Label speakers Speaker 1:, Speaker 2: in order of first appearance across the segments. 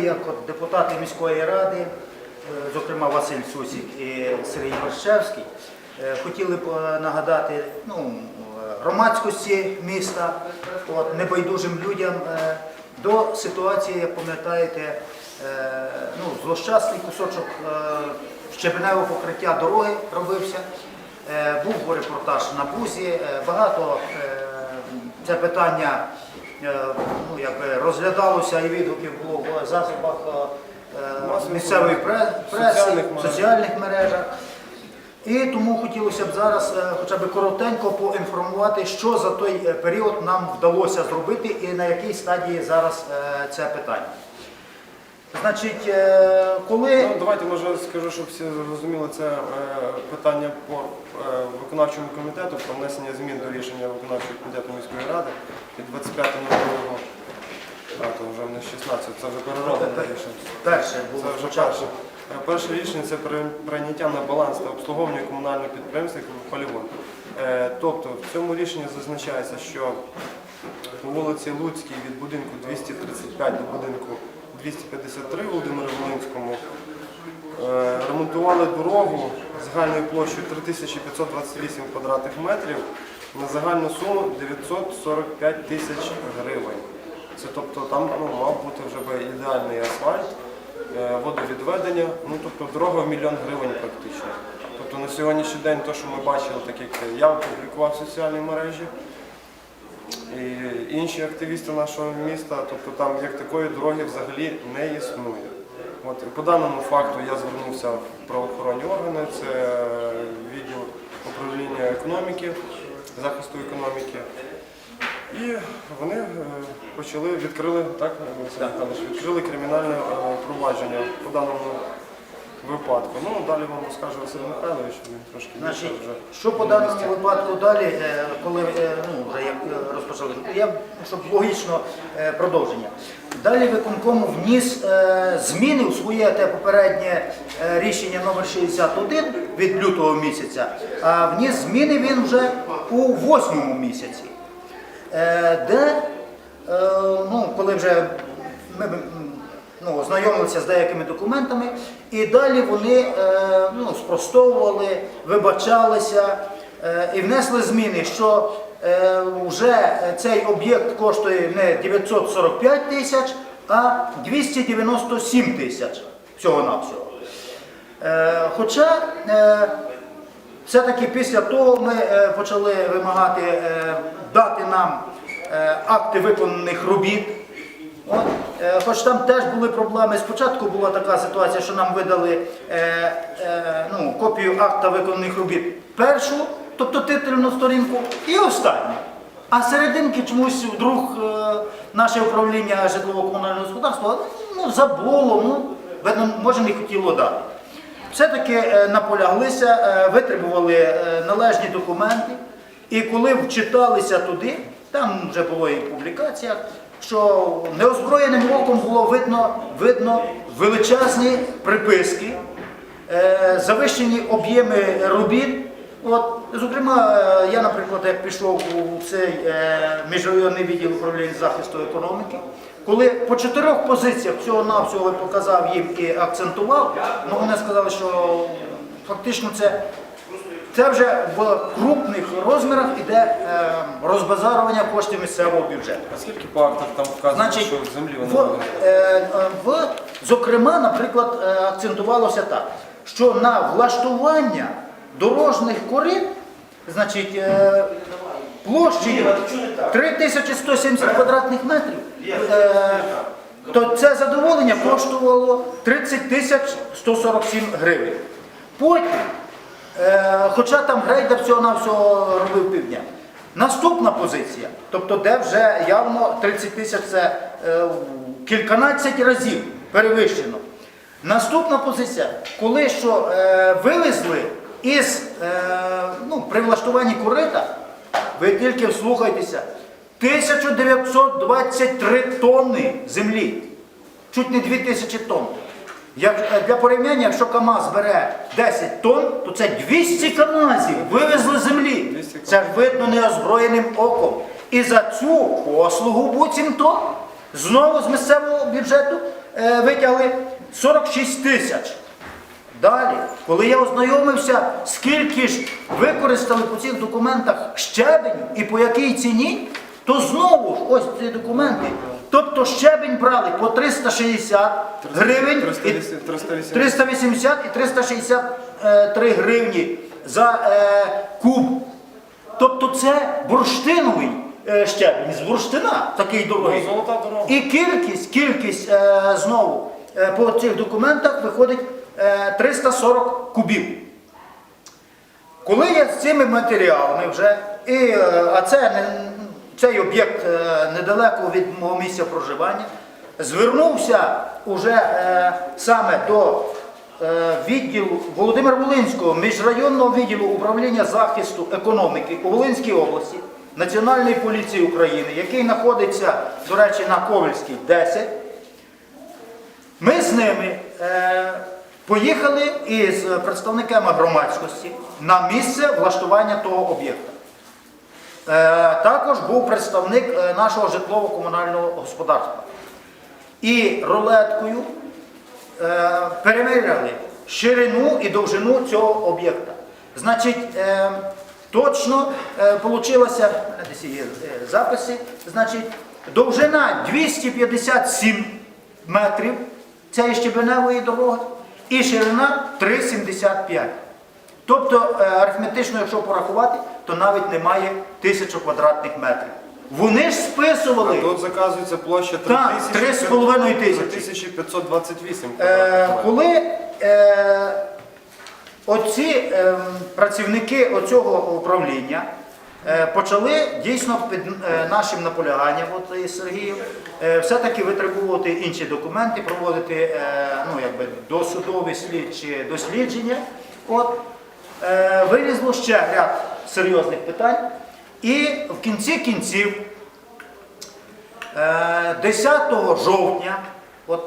Speaker 1: як от депутати міської ради, е, зокрема Василь Сусік і Сергій Борщевський, е, хотіли б е, нагадати ну, громадськості міста, от, небайдужим людям до ситуації, як пам'ятаєте, ну, злощасний кусочок щебеневого покриття дороги робився. Був репортаж на бузі, багато це питання ну, якби розглядалося і відгуків було в засобах е, місцевої преси,
Speaker 2: Соціальних
Speaker 1: в соціальних мережах. І тому хотілося б зараз е, хоча б коротенько поінформувати, що за той е, період нам вдалося зробити і на якій стадії зараз е, це питання. Значить, е, коли
Speaker 2: Ну, давайте може скажу, щоб всі зрозуміли це е, питання по е, виконавчому комітету про внесення змін до рішення виконавчого комітету міської ради від 25 минулого, а то вже не 16, це вже перероблене рішення.
Speaker 1: перше було
Speaker 2: Це вже перше. Е, Перше рішення це при- прийняття на баланс та обслуговування комунального підприємства полігон. Е, Тобто в цьому рішенні зазначається, що по вулиці Луцькій від будинку 235 до будинку 253 Володимиру Волинському е, ремонтували дорогу загальною площею 3528 квадратних метрів на загальну суму 945 тисяч гривень. Це тобто там ну, мав бути вже ідеальний асфальт, е, водовідведення, ну тобто дорога в мільйон гривень практично. Тобто на сьогоднішній день те, що ми бачили, так як я опублікував в соціальній мережі, і інші активісти нашого міста, тобто там як такої дороги взагалі не існує. От, по даному факту я звернувся в правоохоронні органи, це відділ управління економіки, захисту економіки. І вони е, почали, відкрили, так, відкрили кримінальне е, провадження по даному випадку. Ну, далі вам розкаже Василь Михайлович, він трошки більше
Speaker 1: Значить,
Speaker 2: вже.
Speaker 1: що по даному випадку далі, е, коли е, ну, вже як е, розпочали, я, щоб логічно е, продовження. Далі виконком вніс е, зміни у своє те попереднє е, рішення номер 61 від лютого місяця, а вніс зміни він вже у восьмому місяці, е, де, е, ну, коли вже ми ну, ознайомилися з деякими документами, і далі вони е, ну, спростовували, вибачалися е, і внесли зміни, що е, вже цей об'єкт коштує не 945 тисяч, а 297 тисяч всього-навсього. Е, хоча е, все-таки після того ми е, почали вимагати е, дати нам е, акти виконаних робіт. Е, хоч там теж були проблеми. Спочатку була така ситуація, що нам видали е, е, ну, копію акта виконаних робіт першу, тобто титульну сторінку, і останню. А серединки чомусь вдруг наше управління житлово-комунального господарства ну, забуло, ну, видно, може не хотіло дати. Все-таки наполяглися, е, витребували належні документи, і коли вчиталися туди, там вже було і в публікаціях, що неозброєним оком було видно, видно величезні приписки, е, завищені об'єми робіт. От, зокрема, е, я, наприклад, як пішов у цей е, міжрайонний відділ управління захисту економіки, коли по чотирьох позиціях всього-навсього показав їм і акцентував, ну вони сказали, що фактично це, це вже в крупних розмірах іде е, розбазарування коштів місцевого бюджету.
Speaker 2: А скільки по актах там вказано,
Speaker 1: Значить,
Speaker 2: що землі
Speaker 1: в,
Speaker 2: вони
Speaker 1: е, е, в, зокрема, наприклад, е, акцентувалося так, що на влаштування дорожніх корит, значить, е, площею 3170 квадратних метрів, е, то це задоволення коштувало 30 тисяч 147 гривень. Потім, хоча там грейдер всього-навсього робив півдня, Наступна позиція, тобто де вже явно 30 тисяч це е, кільканадцять разів перевищено. Наступна позиція, коли що е, вивезли із е, ну, при влаштуванні корита, ви тільки вслухайтеся, 1923 тонни землі, чуть не 2000 тонн. Як, для порівняння, якщо КАМАЗ бере 10 тонн, то це 200 КАМАЗів вивезли землі. Це ж видно неозброєним оком. І за цю послугу буцімто знову з місцевого бюджету е, витягли 46 тисяч. Далі, коли я ознайомився, скільки ж використали по цих документах щебень і по якій ціні, то знову ж ось ці документи. Тобто щебень брали по 360 гривень. і
Speaker 2: 380.
Speaker 1: 380 і 363 гривні за е, куб. Тобто це бурштиновий е, щебінь з бурштина, такий дорогий.
Speaker 2: Ну.
Speaker 1: І кількість, кількість е, знову е, по цих документах виходить е, 340 кубів. Коли я з цими матеріалами вже, і, е, а це не, цей об'єкт е, недалеко від мого місця проживання, звернувся уже е, саме до е, відділу Володимира Волинського міжрайонного відділу управління захисту економіки у Волинській області Національної поліції України, який знаходиться, до речі, на Ковельській 10. Ми з ними поїхали із представниками громадськості на місце влаштування того об'єкта. Е, також був представник е, нашого житлово-комунального господарства. І рулеткою е, переміряли ширину і довжину цього об'єкта. Значить, точно е, записи, значить, довжина 257 метрів цієї щебеневої дороги і ширина 3,75. Тобто, арифметично, якщо порахувати, то навіть немає тисячі квадратних метрів. Вони ж списували.
Speaker 2: Тут заказується площа
Speaker 1: Так, 3,5 тисячі.
Speaker 2: 3528
Speaker 1: Е, коли е, оці е, працівники оцього управління е, почали дійсно під е, нашим наполяганням, от із Сергієм, е, все-таки витребувати інші документи, проводити е, ну, якби, досудові слідчі дослідження, от, е, вилізло ще ряд серйозних питань. І в кінці кінців Е, 10 жовтня от,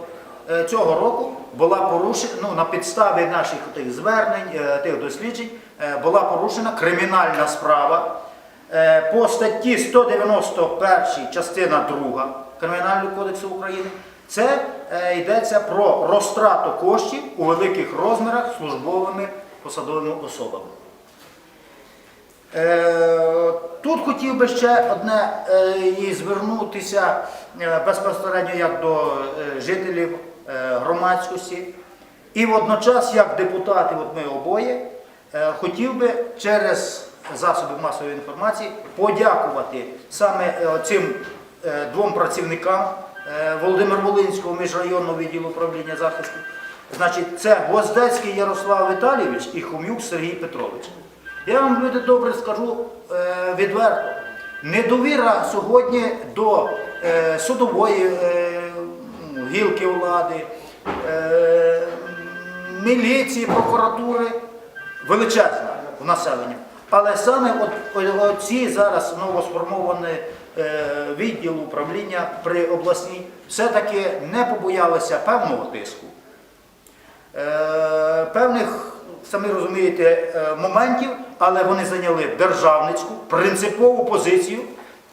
Speaker 1: е, цього року була порушена, ну, на підставі наших тих звернень, е, тих досліджень, е, була порушена кримінальна справа е, по статті 191 частина 2 Кримінального кодексу України. Це е, йдеться про розтрату коштів у великих розмірах службовими посадовими особами. Е, Тут хотів би ще одне е, і звернутися е, безпосередньо як до жителів громадськості. І водночас, як депутати, от ми обоє, хотів би через засоби масової інформації подякувати саме цим двом працівникам Володимир Волинського міжрайонного відділу управління захисту. Значить, це Гвоздецький Ярослав Віталійович і Хом'юк Сергій Петрович. Я вам, люди добре, скажу е, відверто. Недовіра сьогодні до е, судової е, гілки влади, е, міліції, прокуратури величезна у населення. Але саме оці зараз новосформовані е, відділ управління при обласній все-таки не побоялися певного тиску е, певних, самі розумієте, е, моментів, але вони зайняли державницьку, принципову позицію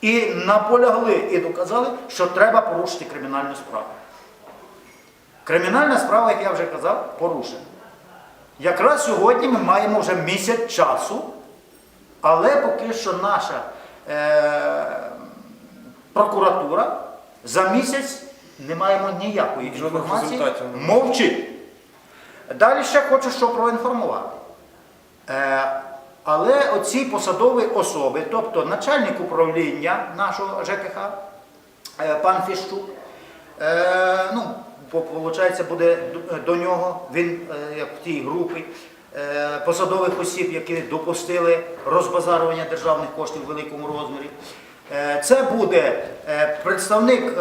Speaker 1: і наполягли і доказали, що треба порушити кримінальну справу. Кримінальна справа, як я вже казав, порушена. Якраз сьогодні ми маємо вже місяць часу, але поки що наша е, прокуратура за місяць не маємо ніякої інформації, мовчить. Далі ще хочу що проінформувати. Е, але оці посадові особи, тобто начальник управління нашого ЖКХ, е, пан Фіщук, е, ну, виходить, буде до- нього, він як в тій групі посадових осіб, які допустили розбазарування державних коштів в великому розмірі. Це буде представник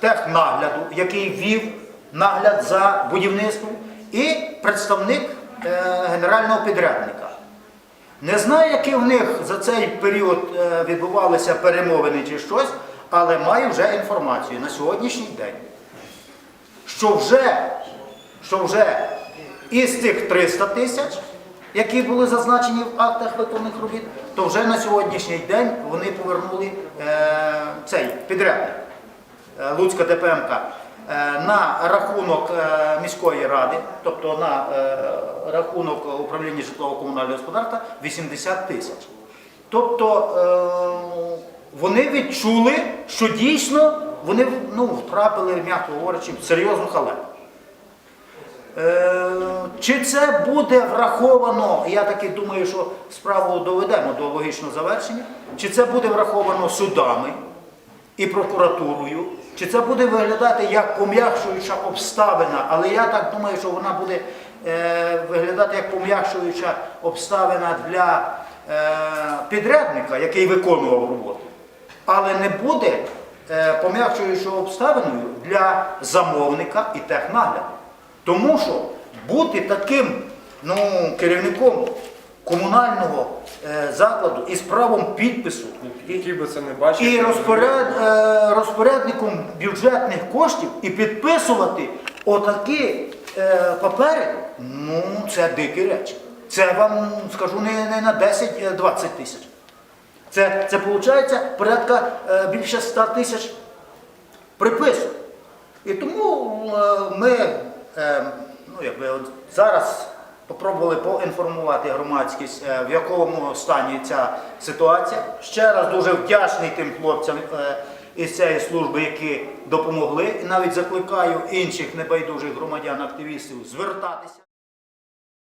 Speaker 1: технагляду, який вів нагляд за будівництвом, і представник е, генерального підрядника. Не знаю, які в них за цей період е, відбувалися перемовини чи щось, але маю вже інформацію на сьогоднішній день, що вже, що вже із цих 300 тисяч, які були зазначені в актах виконаних робіт, то вже на сьогоднішній день вони повернули е, цей підрядник. Е, Луцька ДПМК. Е, на рахунок е, міської ради, тобто на е, рахунок управління житлово-комунального господарства 80 тисяч. Тобто вони відчули, що дійсно вони ну, втрапили, м'яко говорячи, в серйозну халепу. Чи це буде враховано, я таки думаю, що справу доведемо до логічного завершення, чи це буде враховано судами і прокуратурою, чи це буде виглядати як пом'якшуюча обставина, але я так думаю, що вона буде е, виглядати як пом'якшуюча обставина для е, підрядника, який виконував роботу, але не буде е, пом'якшуючою обставиною для замовника і технагляду. Тому що бути таким ну, керівником комунального е, закладу із правом підпису і,
Speaker 2: би це не бачив,
Speaker 1: і розпоряд, е, розпорядником бюджетних коштів і підписувати отакі е, папери, ну це дикі речі. Це вам скажу не, не на 10-20 тисяч. Це, це виходить порядка е, більше 100 тисяч приписок. І тому е, ми е, ну, якби от зараз спробували поінформувати громадськість, е, в якому стані ця ситуація. Ще раз дуже вдячний тим хлопцям е, із цієї служби, які допомогли. І навіть закликаю інших небайдужих громадян-активістів звертатися.